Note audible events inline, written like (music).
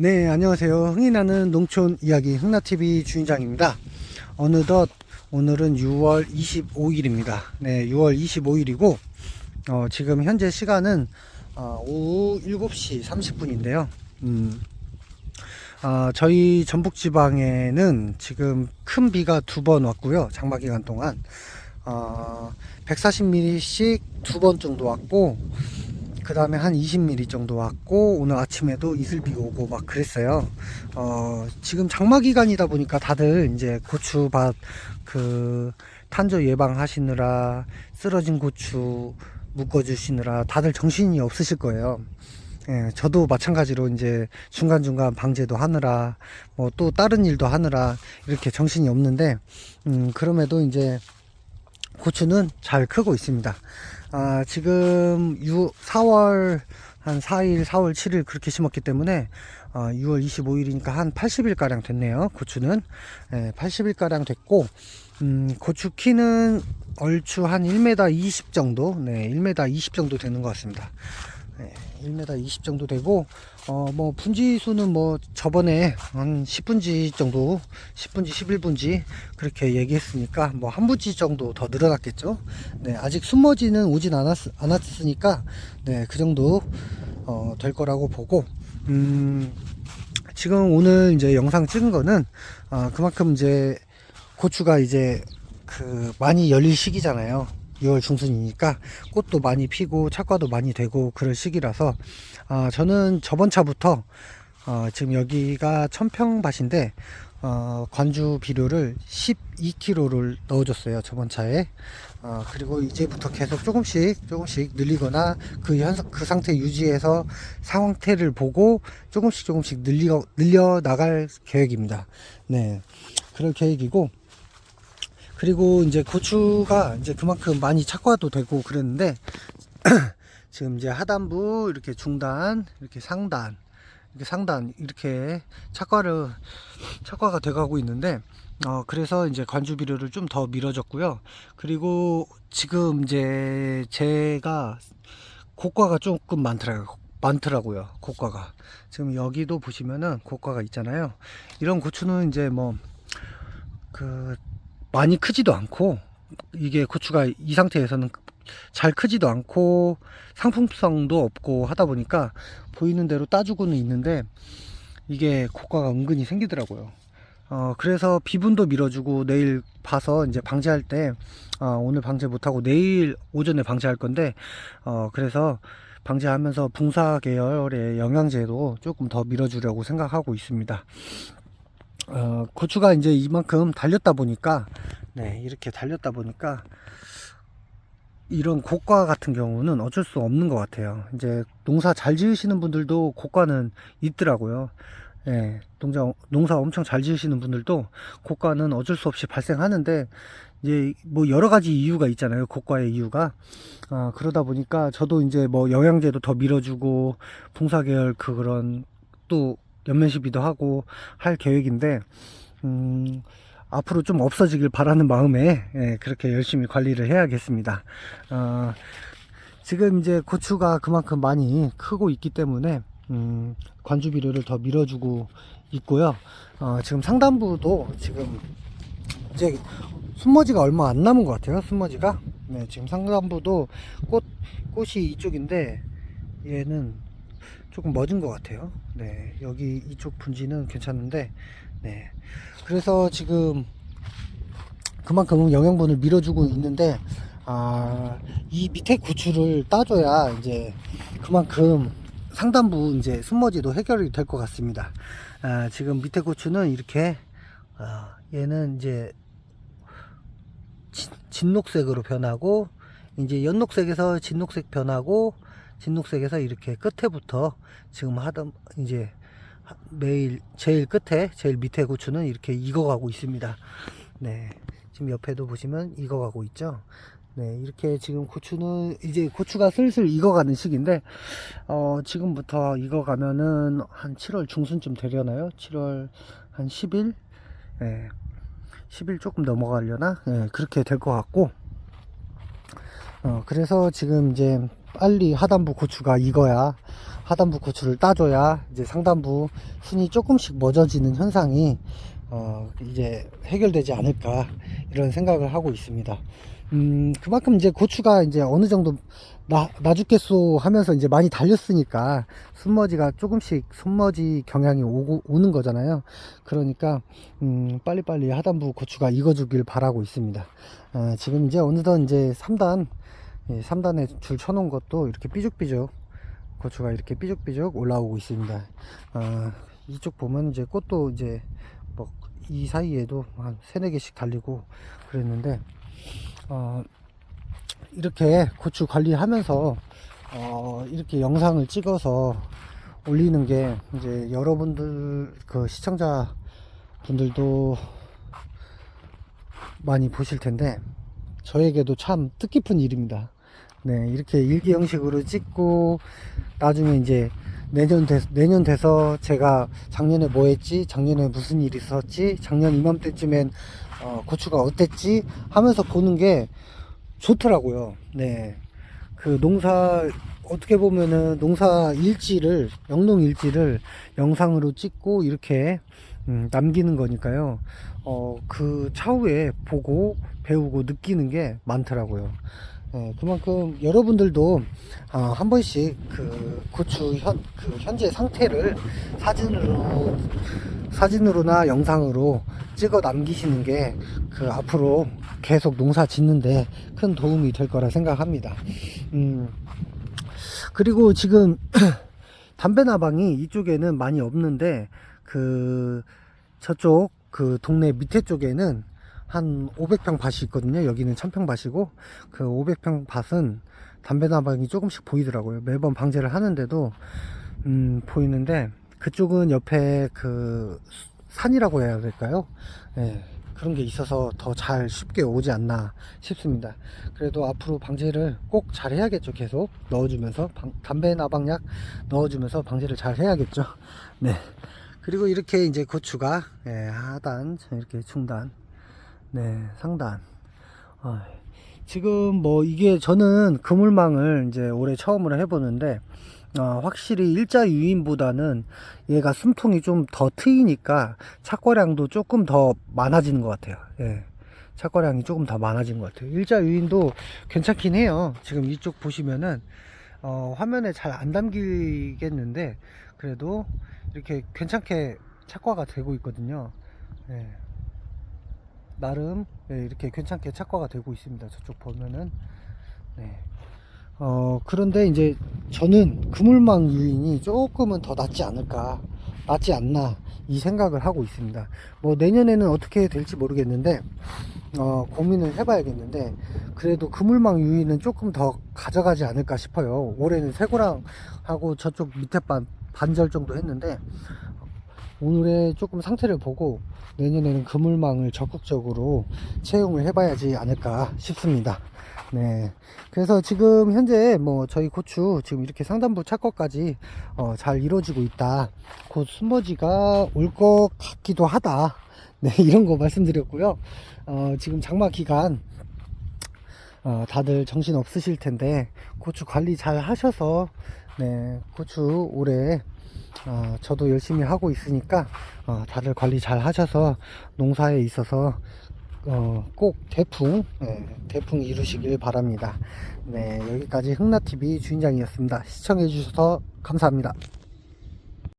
네, 안녕하세요. 흥이 나는 농촌 이야기 흥나TV 주인장입니다. 어느덧 오늘은 6월 25일입니다. 네, 6월 25일이고, 어, 지금 현재 시간은 어, 오후 7시 30분인데요. 음, 아, 저희 전북 지방에는 지금 큰 비가 두 번 왔고요. 장마 기간 동안. 어, 140mm씩 두 번 정도 왔고, 그 다음에 한 20mm 정도 왔고 오늘 아침에도 이슬비 오고 막 그랬어요. 어, 지금 장마 기간이다 보니까 다들 이제 고추밭 그 탄저 예방하시느라 쓰러진 고추 묶어주시느라 다들 정신이 없으실 거예요. 예, 저도 마찬가지로 이제 중간중간 방제도 하느라 뭐 또 다른 일도 하느라 이렇게 정신이 없는데 음, 그럼에도 이제 고추는 잘 크고 있습니다. 아, 지금 6, 4월 한 4일, 4월 7일 그렇게 심었기 때문에 어, 6월 25일이니까 한 80일 가량 됐네요. 고추는 예, 80일 가량 됐고 음, 고추 키는 얼추 한 1m 20 정도, 네, 1m 20 정도 되는 것 같습니다. 네, 1m 20 정도 되고 어 뭐 분지 수는 뭐 저번에 한 10분지 정도 10분지 11분지 그렇게 얘기했으니까 뭐 한 분지 정도 더 늘어났겠죠? 네 아직 숨머지는 오진 않았, 않았으니까 네그 정도 어, 될 거라고 보고 음 지금 오늘 이제 영상 찍은 거는 어, 그만큼 이제 고추가 이제 그 많이 열릴 시기잖아요 6월 중순이니까 꽃도 많이 피고 착과도 많이 되고 그럴 시기라서 아, 저는 저번 차부터 어, 지금 여기가 천평밭인데 어, 관주 비료를 12kg를 넣어줬어요 저번 차에. 어, 그리고 이제부터 계속 조금씩 조금씩 늘리거나 그, 현, 그 상태 유지해서 상태를 보고 조금씩 조금씩 늘려, 늘려 나갈 계획입니다. 네. 그럴 계획이고 그리고 이제 고추가 이제 그만큼 많이 착과도 되고 그랬는데 (clears throat) 지금 이제 하단부 이렇게 중단 이렇게 상단 이렇게 상단 이렇게 착과를 착과가 돼가고 있는데 어 그래서 이제 관주 비료를 좀 더 밀어줬고요. 그리고 지금 이제 제가 고과가 조금 많더라고요 많더라고요 고과가. 지금 여기도 보시면은 고과가 있잖아요. 이런 고추는 이제 뭐그 많이 크지도 않고 이게 고추가 이 상태에서는 잘 크지도 않고 상품성도 없고 하다 보니까 보이는 대로 따주고는 있는데 이게 고가가 은근히 생기더라고요. 어, 그래서 비분도 밀어주고 내일 봐서 이제 방제할 때, 어, 오늘 방제 못하고 내일 오전에 방제할 건데, 어, 그래서 방제하면서 붕사 계열의 영양제도 조금 더 밀어주려고 생각하고 있습니다. 어, 고추가 이제 이만큼 달렸다 보니까, 네, 이렇게 달렸다 보니까, 이런 고가 같은 경우는 어쩔 수 없는 것 같아요. 이제 농사 잘 지으시는 분들도 고가는 있더라고요. 예, 농사, 농사 엄청 잘 지으시는 분들도 고가는 어쩔 수 없이 발생하는데, 이제 뭐 여러 가지 이유가 있잖아요. 고가의 이유가. 어, 그러다 보니까 저도 이제 뭐 영양제도 더 밀어주고, 붕사 계열 그 그런 또 연면 시비도 하고 할 계획인데, 음, 앞으로 좀 없어지길 바라는 마음에 예, 그렇게 열심히 관리를 해야겠습니다. 어, 지금 이제 고추가 그만큼 많이 크고 있기 때문에 음, 관주 비료를 더 밀어주고 있고요. 어, 지금 상단부도 지금 이제 순머지가 얼마 안 남은 것 같아요. 순머지가 네, 지금 상단부도 꽃 꽃이 이쪽인데 얘는 조금 멎은 것 같아요. 네, 여기 이쪽 분지는 괜찮은데, 네. 그래서 지금 그만큼 영양분을 밀어주고 있는데, 아, 이 밑에 고추를 따줘야 이제 그만큼 상단부 이제 순머지도 해결이 될 것 같습니다. 아, 지금 밑에 고추는 이렇게, 아, 얘는 이제 진, 진녹색으로 변하고, 이제 연녹색에서 진녹색 변하고, 진녹색에서 이렇게 끝에부터 지금 하던 이제 매일 제일 끝에 제일 밑에 고추는 이렇게 익어가고 있습니다. 네, 지금 옆에도 보시면 익어가고 있죠. 네, 이렇게 지금 고추는 이제 고추가 슬슬 익어가는 시기인데 어, 지금부터 익어가면은 한 7월 중순쯤 되려나요? 7월 한 10일, 네, 10일 조금 넘어가려나? 네, 그렇게 될 것 같고. 어, 그래서 지금 이제 빨리 하단부 고추가 익어야 하단부 고추를 따줘야 이제 상단부 순이 조금씩 멎어지는 현상이 어, 이제 해결되지 않을까 이런 생각을 하고 있습니다. 음, 그만큼 이제 고추가 이제 어느 정도 나, 나죽겠소 하면서 이제 많이 달렸으니까 순머지가 조금씩 순머지 경향이 오고, 오는 거잖아요. 그러니까, 음, 빨리빨리 하단부 고추가 익어주길 바라고 있습니다. 아, 지금 이제 어느덧 이제 3단, 예, 3단에 줄 쳐놓은 것도 이렇게 삐죽삐죽 고추가 이렇게 삐죽삐죽 올라오고 있습니다. 아, 이쪽 보면 이제 꽃도 이제 뭐 이 사이에도 한 세네 개씩 달리고 그랬는데, 어, 이렇게 고추 관리하면서 어, 이렇게 영상을 찍어서 올리는 게 이제 여러분들 그 시청자 분들도 많이 보실 텐데 저에게도 참 뜻깊은 일입니다. 네, 이렇게 일기 형식으로 찍고 나중에 이제 내년 돼, 내년 돼서 제가 작년에 뭐 했지, 작년에 무슨 일이 있었지, 작년 이맘때쯤엔 어, 고추가 어땠지 하면서 보는 게 좋더라고요. 네. 그 농사, 어떻게 보면은 농사 일지를, 영농 일지를 영상으로 찍고 이렇게 음, 남기는 거니까요. 어, 그 차후에 보고 배우고 느끼는 게 많더라고요. 어, 그만큼 여러분들도 어, 한 번씩 그 고추 현, 그 현재 상태를 사진으로 사진으로나 영상으로 찍어 남기시는 게 그 앞으로 계속 농사 짓는데 큰 도움이 될 거라 생각합니다. 음, 그리고 지금 (clears throat) 담배 나방이 이쪽에는 많이 없는데 그 저쪽 그 동네 밑에 쪽에는 한 500평 밭이 있거든요. 여기는 1000평 밭이고 그 500평 밭은 담배 나방이 조금씩 보이더라고요. 매번 방제를 하는데도 음, 보이는데 그쪽은 옆에 그 산이라고 해야 될까요? 예, 그런 게 있어서 더 잘 쉽게 오지 않나 싶습니다. 그래도 앞으로 방제를 꼭 잘 해야겠죠. 계속 넣어주면서 방- 담배 나방약 넣어주면서 방제를 잘 해야겠죠. 네. 그리고 이렇게 이제 고추가 예, 하단 이렇게 중단, 네 상단. 어, 지금 뭐 이게 저는 그물망을 이제 올해 처음으로 해보는데 어, 확실히 일자 유인보다는 얘가 숨통이 좀 더 트이니까 착과량도 조금 더 많아지는 것 같아요. 예. 착과량이 조금 더 많아진 것 같아요. 일자 유인도 괜찮긴 해요. 지금 이쪽 보시면은 어, 화면에 잘 안 담기겠는데 그래도 이렇게 괜찮게 착과가 되고 있거든요. 예. 나름 예, 이렇게 괜찮게 착과가 되고 있습니다. 저쪽 보면은 네. 어 그런데 이제 저는 그물망 유인이 조금은 더 낫지 않을까 낫지 않나 이 생각을 하고 있습니다. 뭐 내년에는 어떻게 될지 모르겠는데 어 고민을 해봐야겠는데 그래도 그물망 유인은 조금 더 가져가지 않을까 싶어요. 올해는 쇠고랑 하고 저쪽 밑에 반 반절 정도 했는데 오늘의 조금 상태를 보고 내년에는 그물망을 적극적으로 채용을 해봐야지 않을까 싶습니다. 네. 그래서 지금 현재 뭐 저희 고추 지금 이렇게 상단부 착거까지 어, 잘 이루어지고 있다. 곧 순머지가 올 것 같기도 하다. 네, (laughs) 이런 거 말씀드렸고요. 어, 지금 장마 기간 어, 다들 정신 없으실 텐데 고추 관리 잘 하셔서 네, 고추 올해 어, 저도 열심히 하고 있으니까 어, 다들 관리 잘 하셔서 농사에 있어서 어, 꼭 대풍 예, 대풍 이루시길 바랍니다. 네 여기까지 흥나TV 주인장이었습니다. 시청해 주셔서 감사합니다.